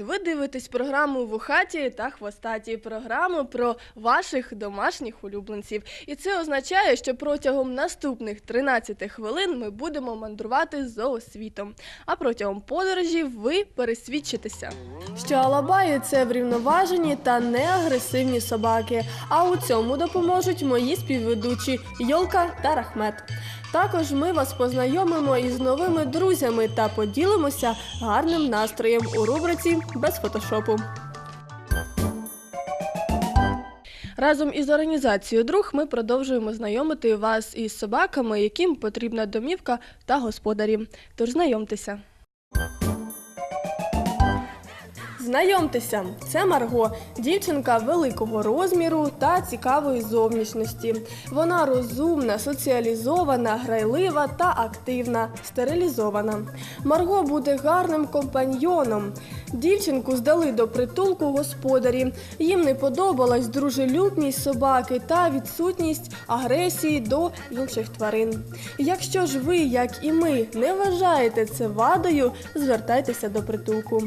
Ви дивитесь програму Вухаті та Хвостаті. Програму про ваших домашніх улюбленців. І це означає, що протягом наступних 13 хвилин ми будемо мандрувати зоосвітом. А протягом подорожі ви пересвідчитеся, що алабаї це врівноважені та неагресивні собаки. А у цьому допоможуть мої співведучі Йолка та Рахмет. Також ми вас познайомимо із новими друзями та поділимося гарним настроєм у рубриці без фотошопу. Разом із організацією друг ми продовжуємо знайомити вас із собаками, яким потрібна домівка та господарі. Тож знайомтеся. Знайомтеся, це Марго, дівчинка великого розміру та цікавої зовнішності. Вона розумна, соціалізована, грайлива та активна, стерилізована. Марго буде гарним компаньйоном. Дівчинку здали до притулку господарі. Їм не подобалась дружелюбність собаки та відсутність агресії до інших тварин. Якщо ж ви, як і ми, не вважаєте це вадою, звертайтеся до притулку.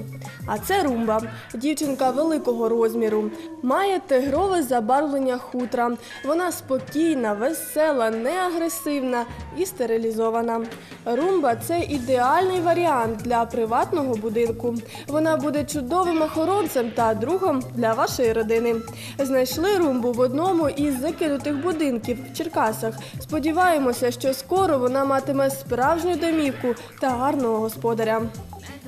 А це румба, дівчинка великого розміру. Має тигрове забарвлення хутра. Вона спокійна, весела, неагресивна і стерилізована. Румба це ідеальний варіант для приватного будинку. Вона буде чудовим охоронцем та другом для вашої родини. Знайшли румбу в одному із закинутих будинків в Черкасах. Сподіваємося, що скоро вона матиме справжню домівку та гарного господаря.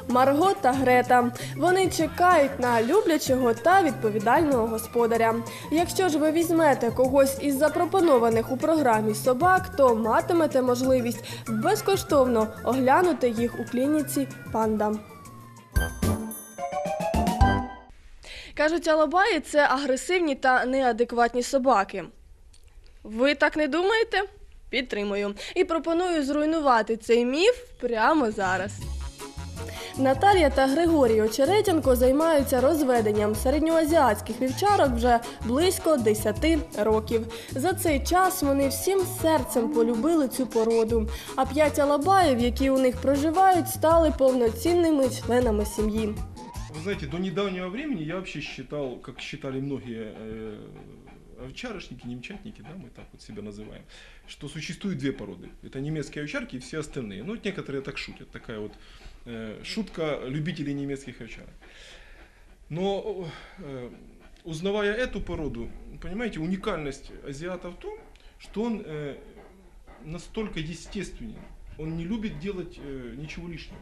Марго та Грета. Вони чекають на люблячого та відповідального господаря. Якщо ж ви візьмете когось із запропонованих у програмі собак, то матимете можливість безкоштовно оглянути їх у клініці панда. Кажуть, алабаї це агресивні та неадекватні собаки. Ви так не думаєте? Підтримую. І пропоную зруйнувати цей міф прямо зараз. Наталія та Григорій Очеретянко займаються розведенням середньоазіатських вівчарок вже близько 10 років. За цей час вони всім серцем полюбили цю породу. А п'ять алабаїв, які у них проживають, стали повноцінними членами сім'ї. Вы знаете, до недавнего времени я вообще считал, как считали многие э, овчарочники, немчатники, да, мы так вот себя называем, что существует две породы. Это немецкие овчарки и все остальные. Ну, вот некоторые так шутят. Такая вот э, шутка любителей немецких овчарок. Но э, узнавая эту породу, понимаете, уникальность азиата в том, что он э, настолько естественен. Он не любит делать э, ничего лишнего.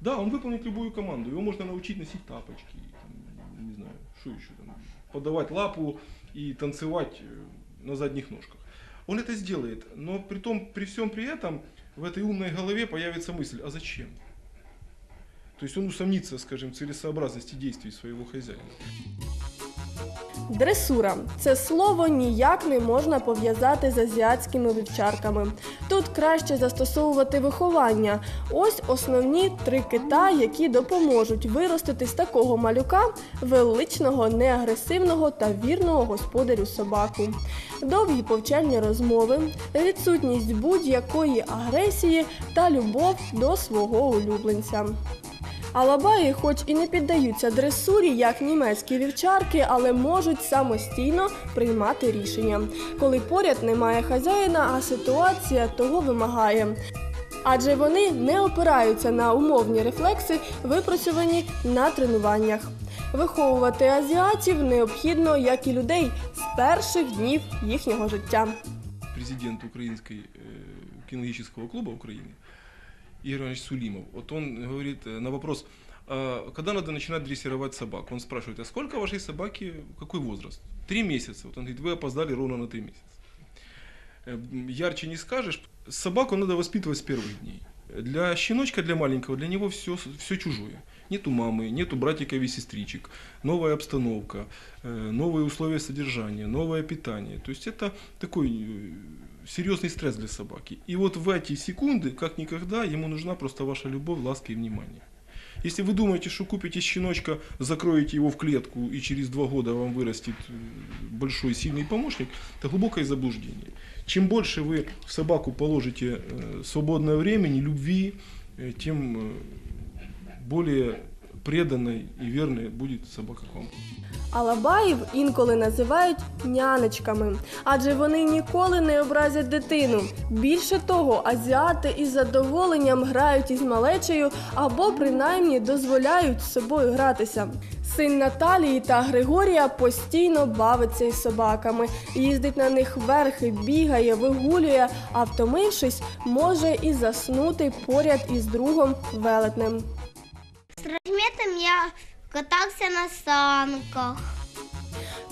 Да, он выполнит любую команду. Его можно научить носить тапочки, там, не знаю, что еще там, подавать лапу и танцевать э, на задних ножках. Он это сделает, но при том, при всем при этом в этой умной голове появится мысль, а зачем? То есть он усомнится, скажем, в целесообразности действий своего хозяина. Дресура це слово ніяк не можна пов'язати з азіатськими вівчарками. Тут краще застосовувати виховання. Ось основні три кита, які допоможуть виростити з такого малюка величного, неагресивного та вірного господарю собаку. Довгі повчальні розмови, відсутність будь-якої агресії та любов до свого улюбленця. Алабаї, хоч і не піддаються дресурі, як німецькі вівчарки, але можуть самостійно приймати рішення, коли поряд немає хазяїна, а ситуація того вимагає. Адже вони не опираються на умовні рефлекси, випрацьовані на тренуваннях. Виховувати азіатів необхідно, як і людей, з перших днів їхнього життя. президент Украинской э, кинологического клуба Украины, Игорь Иванович Сулимов, вот он говорит э, на вопрос, «А когда надо начинать дрессировать собак, он спрашивает, а сколько вашей собаки, какой возраст? Три месяца. Вот он говорит, вы опоздали ровно на три месяца. Э, Ярче не скажешь. Собаку надо воспитывать с первых дней. Для щеночка, для маленького, для него все, все чужое. Нету мамы, нету братиков и сестричек, новая обстановка, э, новые условия содержания, новое питание. То есть это такой серьезный стресс для собаки. И вот в эти секунды, как никогда, ему нужна просто ваша любовь, ласка и внимание. Если вы думаете, что купите щеночка, закроете его в клетку и через два года вам вырастет э, большой сильный помощник, это глубокое заблуждение. Чем больше вы в собаку положите э, свободного времени, любви, э, тем более преданной и верной будет собака к. Алабаїв інколи називають нянечками, адже вони ніколи не образять дитину. Більше того, азіати із задоволенням грають із малечею або принаймні дозволяють з собою гратися. Син Наталії та Григорія постійно бавиться із собаками, їздить на них верхи, бігає, вигулює, а втомившись, може і заснути поряд із другом велетнем. С Рахметом я катався на санках.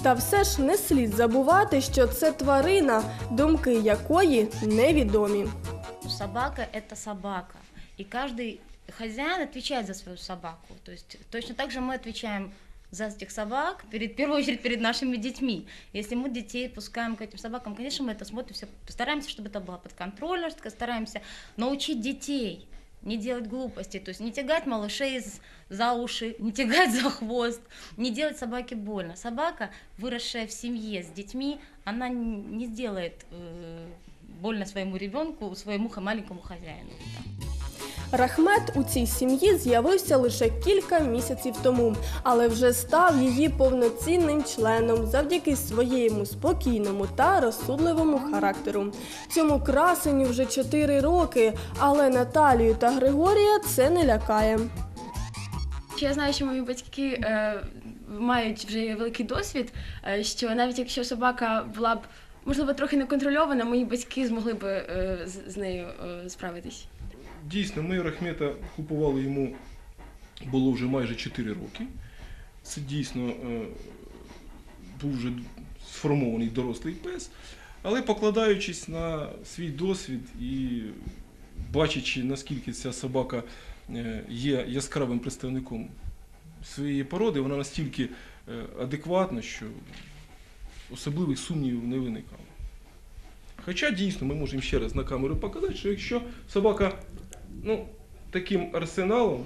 Та все ж не слід забувати, що це тварина, думки якої невідомі. Собака – это собака. И каждый хозяин отвечает за свою собаку. То есть точно так же мы отвечаем за этих собак, перед, в первую очередь перед нашими детьми. Если мы детей пускаем к этим собакам, конечно, мы это смотрим, все, стараемся, чтобы это было под контролем, стараемся научить детей не делать глупостей, то есть не тягать малышей з- за уши, не тягать за хвост, не делать собаке больно. Собака, выросшая в семье с детьми, она н- не сделает э, больно своему ребенку, своему ха- маленькому хозяину. Да. Рахмет у цій сім'ї з'явився лише кілька місяців тому, але вже став її повноцінним членом завдяки своєму спокійному та розсудливому характеру. Цьому красеню вже 4 роки, але Наталію та Григорія це не лякає. Я знаю, що мої батьки е, мають вже великий досвід, е, що навіть якщо собака була б можливо трохи неконтрольована, мої батьки змогли б е, з, з нею е, справитись. Дійсно, ми Рахмета купували йому було вже майже 4 роки. Це дійсно е, був вже сформований дорослий пес. Але покладаючись на свій досвід і бачачи, наскільки ця собака е, є яскравим представником своєї породи, вона настільки е, адекватна, що особливих сумнівів не виникало. Хоча дійсно ми можемо ще раз на камеру показати, що якщо собака ну, таким арсеналом,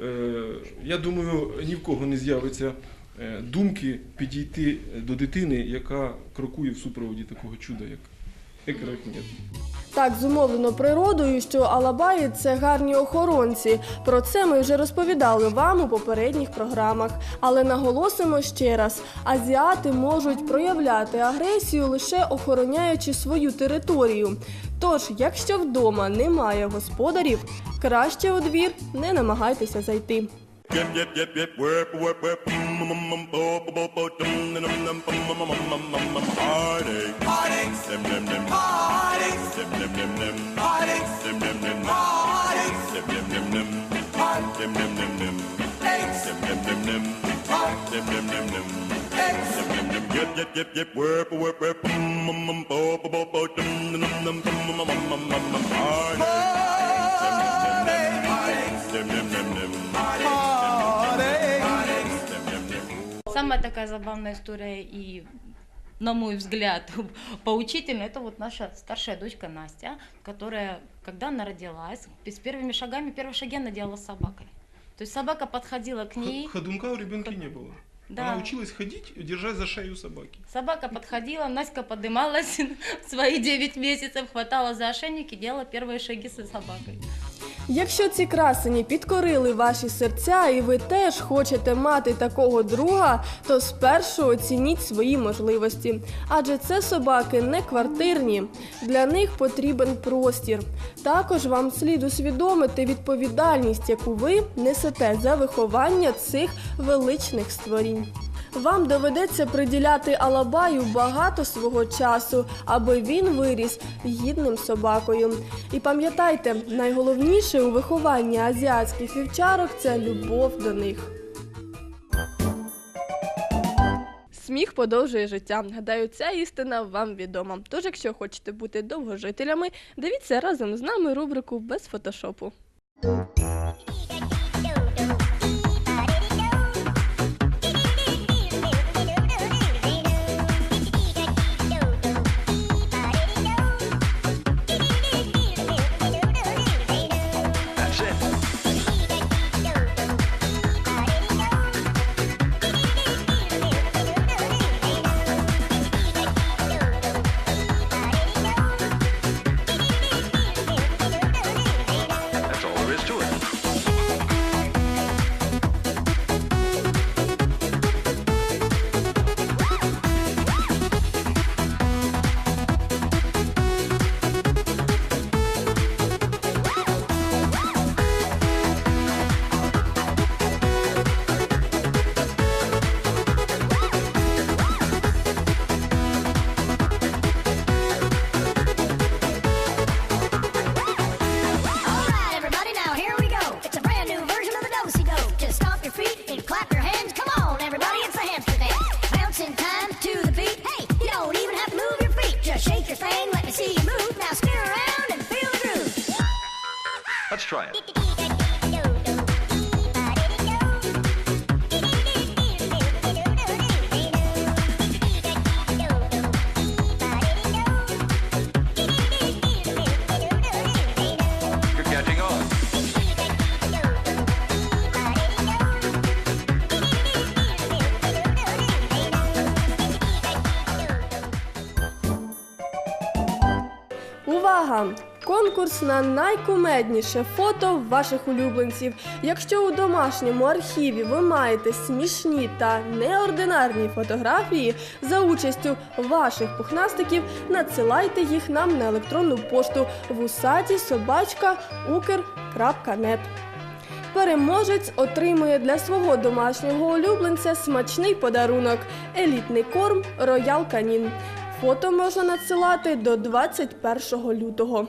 е, я думаю, ні в кого не з'явиться е, думки підійти до дитини, яка крокує в супроводі такого чуда, як, як рахмет. Так зумовлено природою, що алабаї це гарні охоронці. Про це ми вже розповідали вам у попередніх програмах. Але наголосимо ще раз: азіати можуть проявляти агресію лише охороняючи свою територію. Тож, якщо вдома немає господарів, краще у двір не намагайтеся зайти. Yep, yep, yep, yep, whip, whip, whip. Heartache. Heartaches. Dim, dim, dim. Heartaches. Dim, dim, dim, dim. Heartaches. Dim, dim, dim. Heartaches. Dim, dim, dim, dim. Heart. Dim, dim, dim, dim. Aches. Dim, dim, dim, dim. Heart. Dim, dim, dim, dim. Aches. Dim, dim, dim. Yep, yep, yep, yep, whip, whip, whip. Heartache. Heartache. Heartache. Heartache. Самая такая забавная история и на мой взгляд, поучительная, это вот наша старшая дочка Настя, которая, когда она родилась, с первыми шагами, первые шаги она делала с собакой. То есть собака подходила к ней, Ходунка у ребенка не было. Да. Она училась ходить, держась за шею собаки. собака подходила, Настя подымалась в свои 9 месяцев, хватала за ошейник и делала первые шаги со собакой. Якщо ці красені підкорили ваші серця, і ви теж хочете мати такого друга, то спершу оцініть свої можливості. Адже це собаки не квартирні, для них потрібен простір. Також вам слід усвідомити відповідальність, яку ви несете за виховання цих величних створінь. Вам доведеться приділяти Алабаю багато свого часу, аби він виріс гідним собакою. І пам'ятайте, найголовніше у вихованні азіатських вівчарок це любов до них. Сміх подовжує життя. Гадаю, ця істина вам відома. Тож, якщо хочете бути довгожителями, дивіться разом з нами рубрику без фотошопу. Увага! Конкурс на найкумедніше фото ваших улюбленців. Якщо у домашньому архіві ви маєте смішні та неординарні фотографії за участю ваших пухнастиків, надсилайте їх нам на електронну пошту вусаті собачка укр.нет. Переможець отримує для свого домашнього улюбленця смачний подарунок елітний корм Роял Канін. Фото можна надсилати до 21 лютого.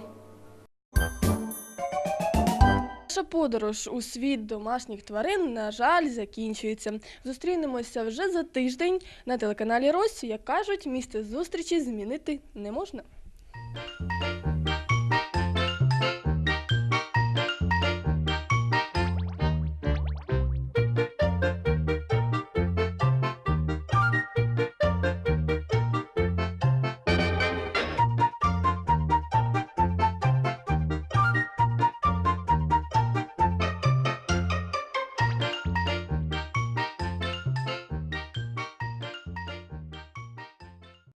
Наша подорож у світ домашніх тварин, на жаль, закінчується. Зустрінемося вже за тиждень на телеканалі Росі. Як кажуть, місце зустрічі змінити не можна.